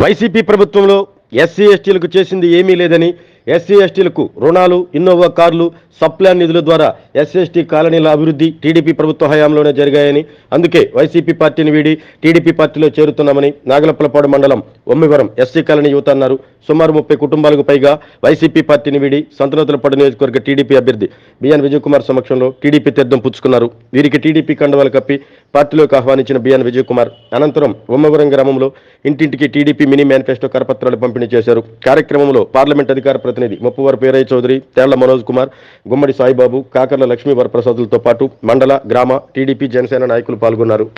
YCP ప్రభుత్వంలో SC ఎస్టీలకు చేసింది ఏమీ లేదని ఎస్సీ ఎస్టీలకు రుణాలు ఇన్నోవా కార్లు సప్లాన్ నిధుల ద్వారా ఎస్సీఎస్టీ కాలనీల అభివృద్ధి టీడీపీ ప్రభుత్వ హయాంలోనే జరిగాయని అందుకే వైసీపీ పార్టీని వీడి టీడీపీ పార్టీలో చేరుతున్నామని నాగలపలపాడు మండలం ఒమ్మివరం ఎస్సీ కాలనీ యువత అన్నారు. సుమారు ముప్పై కుటుంబాలకు పైగా వైసీపీ పార్టీని వీడి సంతనతలపాడు నియోజకవర్గ టీడీపీ అభ్యర్థి బిఎన్ విజయకుమార్ సమక్షంలో టీడీపీ తీర్థం పుచ్చుకున్నారు. వీరికి టీడీపీ కండవాలు కప్పి పార్టీలోకి ఆహ్వానించిన బిఎన్ విజయకుమార్ అనంతరం ఒమ్మవరం గ్రామంలో ఇంటింటికి టీడీపీ మినీ మేనిఫెస్టో కరపత్రాలు పంపిణీ చేశారు. కార్యక్రమంలో పార్లమెంట్ అధికార ప్రతినిధి ముప్పువారి పేరయ్య చౌదరి తేళ్ళ మనోజ్ కుమార్ గుమ్మడి సాయిబాబు కాకర్ల లక్ష్మీ వరప్రసాదులతో పాటు మండల గ్రామ టీడీపీ జనసేన నాయకులు పాల్గొన్నారు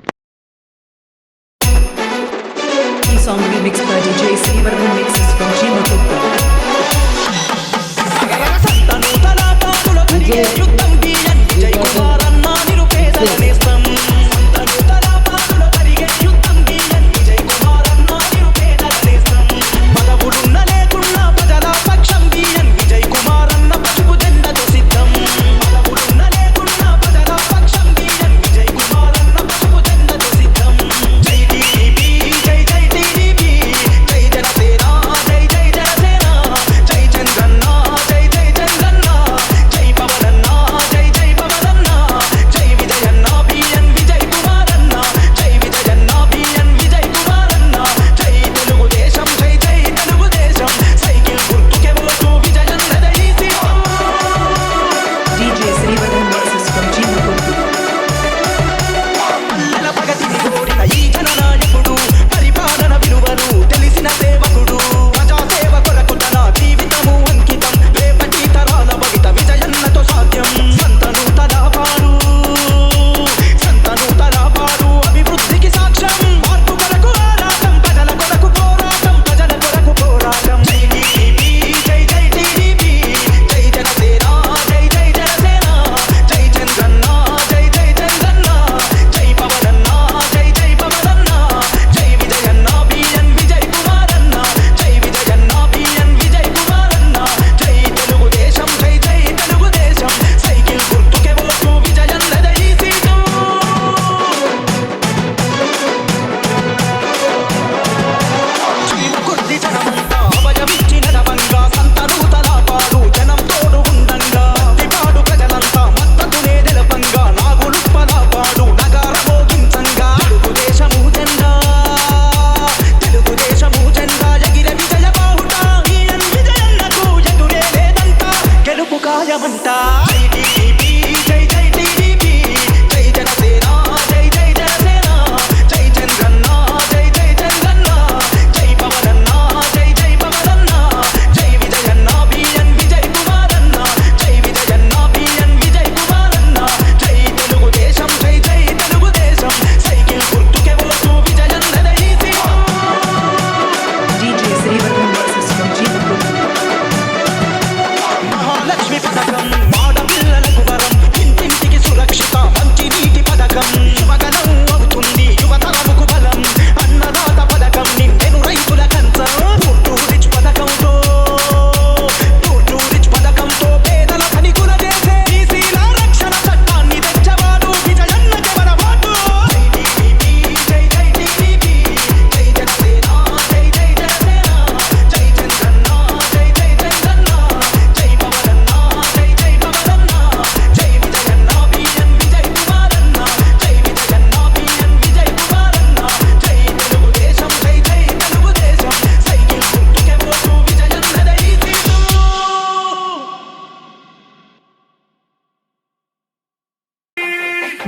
Yeah.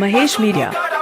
Mahesh Media.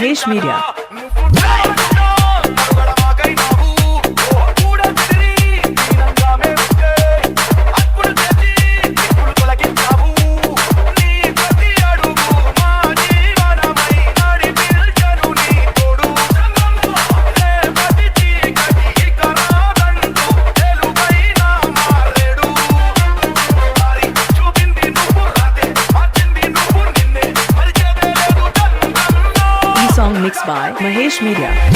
रेशमी Media.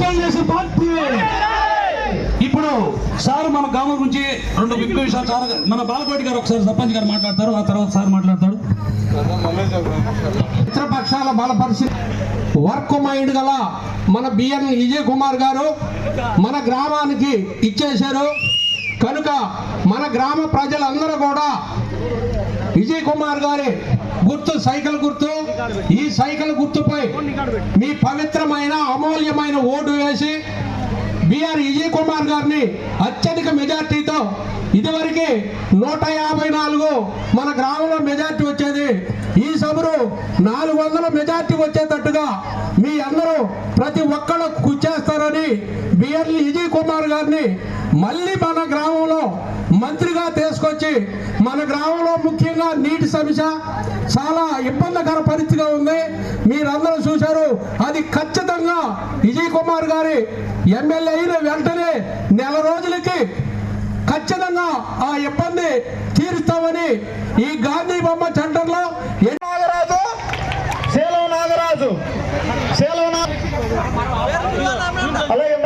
చేసే పార్టీ. ఇప్పుడు సార్ మన గ్రామం నుంచి రెండు ముఖ్య విషయాలు సార్ మన బాలకోటి గారు ఒకసారి సర్పంచ్ గారు మాట్లాడతారు ఆ తర్వాత సార్ మాట్లాడతాడు. మిత్రపక్షాల బలపరిచి వర్క్ మైండ్ గల మన బిఎన్ విజయ్ కుమార్ గారు మన గ్రామానికి ఇచ్చేశారు. కనుక మన గ్రామ ప్రజలందరూ కూడా విజయ్ కుమార్ గారి గుర్తు సైకిల్ గుర్తు. ఈ సైకిల్ గుర్తుపై మీ పవిత్రమైన అమూల్యమైన ఓటు వేసి బిఆర్ విజయ్ కుమార్ గారిని అత్యధిక మెజార్టీతో ఇదివరకే నూట యాభై నాలుగు మన గ్రామంలో మెజార్టీ వచ్చేది. ఈ సభరు నాలుగు వందల మెజార్టీ వచ్చేటట్టుగా మీ అందరూ ప్రతి ఒక్కళ్ళు కూర్చేస్తారని బిఆర్ విజయ్ కుమార్ గారిని మళ్ళీ మన గ్రామంలో మంత్రిగా తీసుకొచ్చి మన గ్రామంలో ముఖ్యంగా నీటి సమస్య చాలా ఇబ్బందికర పరిస్థితిగా ఉంది. మీరందరూ చూశారు. అది ఖచ్చితంగా విజయ్ కుమార్ గారి ఎమ్మెల్యే అయిన వెంటనే నెల రోజులకి ఖచ్చితంగా ఆ ఇబ్బంది తీరుస్తామని ఈ గాంధీ బొమ్మ సెంటర్లో నాగరాజు! సేలం నాగరాజు! సేలం అలాగే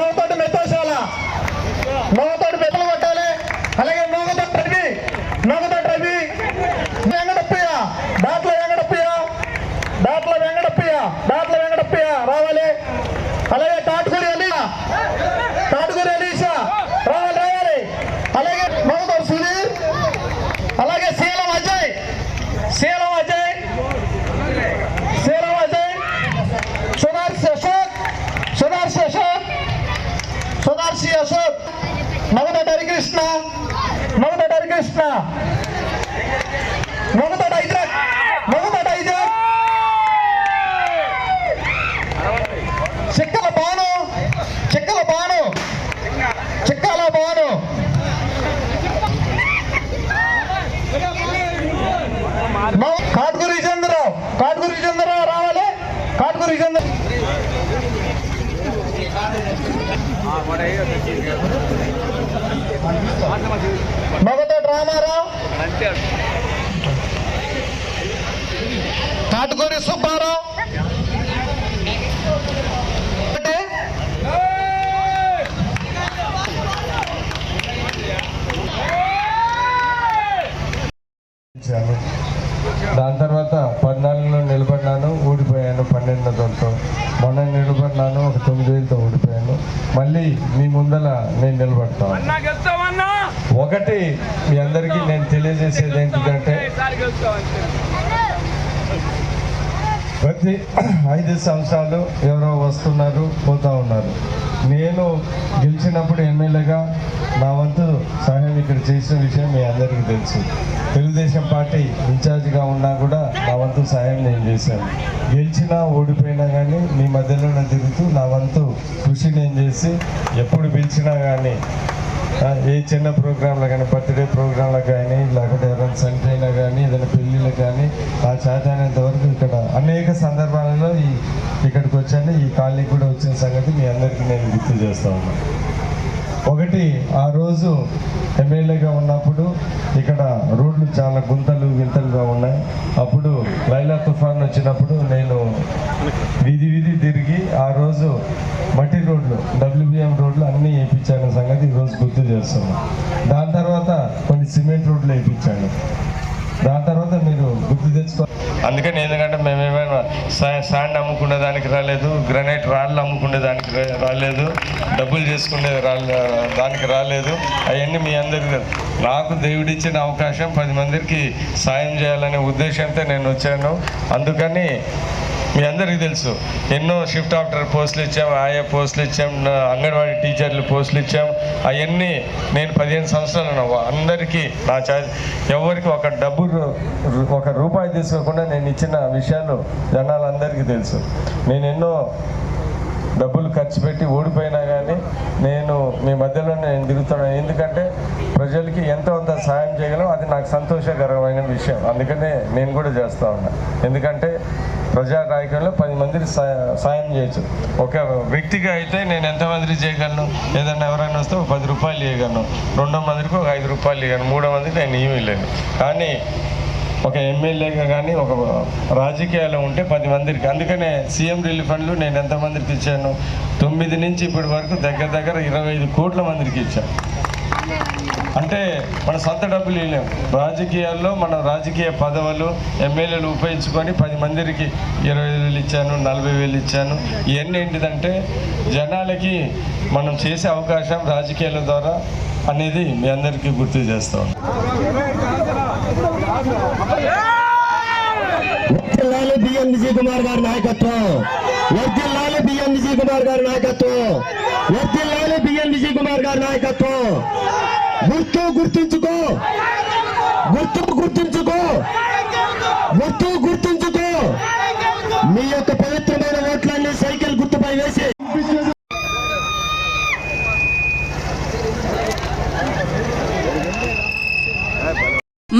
అలాగే నోగతోటి రవి నోగతోటి రవి వెంకటప్పయ్య దాట్ల వెంకటప్పయ్య దాట్ల వెంకటప్పయ్య దాట్ల వెంకటప్పయ్య రావాలి. అలాగే తాటుకూరి అలీషా తాటుకూరి అలీషా రావాలి రావాలి. అలాగే నోగతోటి సుధీర్ అలాగే శీలం అజయ్ శీలం అజయ్ శీలం అజయ్ సుదర్శి అశోక్ సుదర్శి అశోక్ సుదర్శి అశోక్ మగదొడ్డి హరికృష్ణ మగదొడ్డి హరికృష్ణ మగదొడ్డి ఐజాక్ చిక్కల బాను. చెక్కల బాను. చిక్కల బాను. కాట్కూరి చంద్రరావు కాట్కూరి చంద్రరావు రావాలి. కాట్కూరి చంద్ర మగతోటి రామారావు కాటుకూరి సుబ్బారావు కాబట్టి మీ అందరికీ నేను తెలియజేసేది ఏంటంటే ప్రతి ఐదు సంవత్సరాలు ఎవరో వస్తున్నారు పోతూ ఉన్నారు. నేను గెలిచినప్పుడు ఎమ్మెల్యేగా నా వంతు సహాయం ఇక్కడ చేసిన విషయం మీ అందరికీ తెలుసు. తెలుగుదేశం పార్టీ ఇన్ఛార్జిగా ఉన్నా కూడా నా వంతు సహాయం నేను చేశాను. గెలిచినా ఓడిపోయినా కానీ మీ మధ్యలోనే తిరుగుతూ నా వంతు కృషి నేను చేసి ఎప్పుడు పిలిచినా కానీ ఏ చిన్న ప్రోగ్రాంలో కానీ బర్త్డే ప్రోగ్రాంలకు కానీ లేకపోతే ఎవరైనా అయినా కానీ ఏదైనా పెళ్ళిళ్ళకి కానీ ఆ చేతనేంత వరకు ఇక్కడ అనేక సందర్భాలలో ఈ ఇక్కడికి వచ్చాను. ఈ కాలనీకి కూడా వచ్చిన సంగతి మీ అందరికీ నేను గుర్తు చేస్తా ఉన్నాను ఒకటి ఆ రోజు ఎమ్మెల్యేగా ఉన్నప్పుడు ఇక్కడ రోడ్లు చాలా గుంతలు వింతలుగా ఉన్నాయి. అప్పుడు లైలా తుఫాన్ వచ్చినప్పుడు నేను వీధి వీధి తిరిగి రోజు మట్టి రోడ్లు డబ్ల్యూబిఎం రోడ్లు అన్నీ వేయించాను. సంగతి ఈరోజు గుర్తు చేస్తున్నాను దాని తర్వాత కొన్ని సిమెంట్ రోడ్లు వేయించాను. దాని తర్వాత మీరు గుర్తు తెచ్చుకో అందుకని ఎందుకంటే మేమేమైనా సా- శాండ్ అమ్ముకునే దానికి రాలేదు గ్రనైట్ రాళ్ళు అమ్ముకునే దానికి రాలేదు డబ్బులు చేసుకునే దానికి రాలేదు. అవన్నీ మీ అందరికీ నాకు దేవుడిచ్చిన అవకాశం పది మందికి సాయం చేయాలనే ఉద్దేశంతో నేను వచ్చాను. అందుకని మీ అందరికీ తెలుసు. ఎన్నో షిఫ్ట్ ఆఫ్టర్ పోస్టులు ఇచ్చాం ఆయా పోస్టులు ఇచ్చాం నా అంగన్వాడీ టీచర్లు పోస్టులు ఇచ్చాం. అవన్నీ నేను పదిహేను సంవత్సరాలు ఉన్నా. అందరికీ నా చా ఎవరికి ఒక డబ్బు ఒక రూపాయి తీసుకోకుండా నేను ఇచ్చిన విషయాలు జనాలందరికీ తెలుసు. నేను ఎన్నో డబ్బులు ఖర్చు పెట్టి ఓడిపోయినా కానీ నేను మీ మధ్యలో నేను తిరుగుతున్నాను ఎందుకంటే ప్రజలకి ఎంతో అంత సాయం చేయగలం అది నాకు సంతోషకరమైన విషయం. అందుకనే నేను కూడా చేస్తూ ఉన్నా. ఎందుకంటే ప్రజా నాయకుల్లో పది మందికి సాయం చేయొచ్చు. ఒక వ్యక్తిగా అయితే నేను ఎంతమందికి చేయగలను? ఏదైనా ఎవరైనా వస్తే ఒక పది రూపాయలు ఇవ్వగలను రెండో మందికి ఒక ఐదు రూపాయలు ఇవ్వగలను మూడో మందికి నేను ఇవ్వలేను కానీ ఒక ఎమ్మెల్యేగా కానీ ఒక రాజకీయాల్లో ఉంటే పది మందికి. అందుకనే సీఎం రిలీఫ్ ఫండ్లు నేను ఎంతమందికి ఇచ్చాను? తొమ్మిది నుంచి ఇప్పటి వరకు దగ్గర దగ్గర ఇరవై ఐదు కోట్ల మందికి ఇచ్చాను. అంటే మన సొంత డబ్బులు ఇవ్వలేము రాజకీయాల్లో మన రాజకీయ పదవులు ఎమ్మెల్యేలు ఉపయోగించుకొని పది మందికి ఇరవై వేలు ఇచ్చాను నలభై వేలు ఇచ్చాను. ఇవన్నీ ఏంటిదంటే జనాలకి మనం చేసే అవకాశం రాజకీయాల ద్వారా అనేది మీ అందరికీ గుర్తు చేస్తాం వర్ధిల్లాలి బిఎం విజయ్ కుమార్ గారి నాయకత్వం. వర్ధిల్లాలి బిఎం విజయ్ కుమార్ గారి నాయకత్వం. వర్ధిల్లాలి బిఎం విజయ్ కుమార్ గారి నాయకత్వం. గుర్తు గుర్తించుకో. గుర్తు గుర్తించుకో. గుర్తు గుర్తించుకో. మీ యొక్క పవిత్ర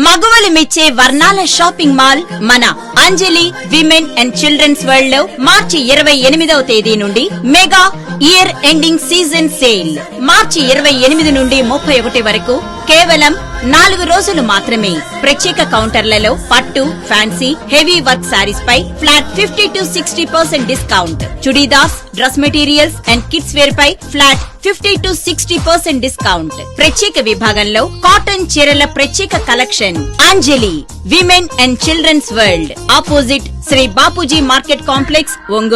మగవలు మెచ్చే వర్ణాల షాపింగ్ మాల్ మన అంజలి విమెన్ అండ్ చిల్డ్రన్స్ వరల్డ్లో మార్చి ఇరవై ఎనిమిదవ తేదీ నుండి mega year ending season sale. మార్చి ఇరవై ఎనిమిది నుండి ముప్పై ఒకటి వరకు కేవలం నాలుగు రోజులు మాత్రమే. ప్రత్యేక కౌంటర్లలో పట్టు fancy heavy work saris pi flat fifty to sixty percent discount. Churidars dress materials and kids wear pi flat fifty to sixty percent discount. ప్రత్యేక విభాగంలో కాటన్ చీరల ప్రత్యేక collection. Anjali women and children's world. Opposite Shri Bapuji market complex Ongole